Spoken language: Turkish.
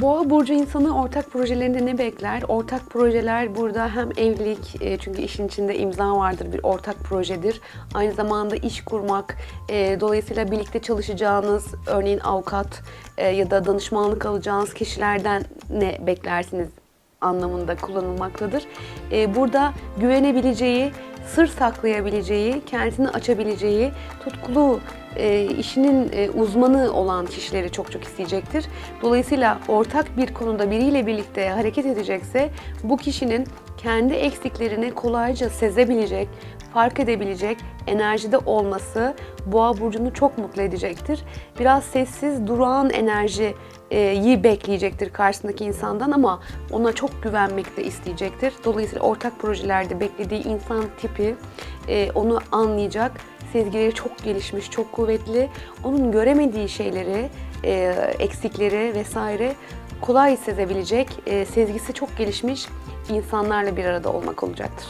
Boğa burcu insanı ortak projelerinde ne bekler? Ortak projeler burada hem evlilik e, çünkü işin içinde imza vardır bir ortak projedir. Aynı zamanda iş kurmak, e, dolayısıyla birlikte çalışacağınız örneğin avukat e, ya da danışmanlık alacağınız kişilerden ne beklersiniz anlamında kullanılmaktadır. Burada güvenebileceği, sır saklayabileceği, kendisini açabileceği, tutkulu, e, işinin e, uzmanı olan kişileri çok çok isteyecektir. Dolayısıyla ortak bir konuda biriyle birlikte hareket edecekse bu kişinin kendi eksiklerini kolayca sezebilecek, fark edebilecek enerjide olması boğa burcunu çok mutlu edecektir. Biraz sessiz, durağan enerji iyi bekleyecektir karşısındaki insandan ama ona çok güvenmek de isteyecektir. Dolayısıyla ortak projelerde beklediği insan tipi e, onu anlayacak. Sezgileri çok gelişmiş, çok kuvvetli. Onun göremediği şeyleri, e, eksikleri vesaire kolay sezebilecek, e, sezgisi çok gelişmiş insanlarla bir arada olmak olacaktır.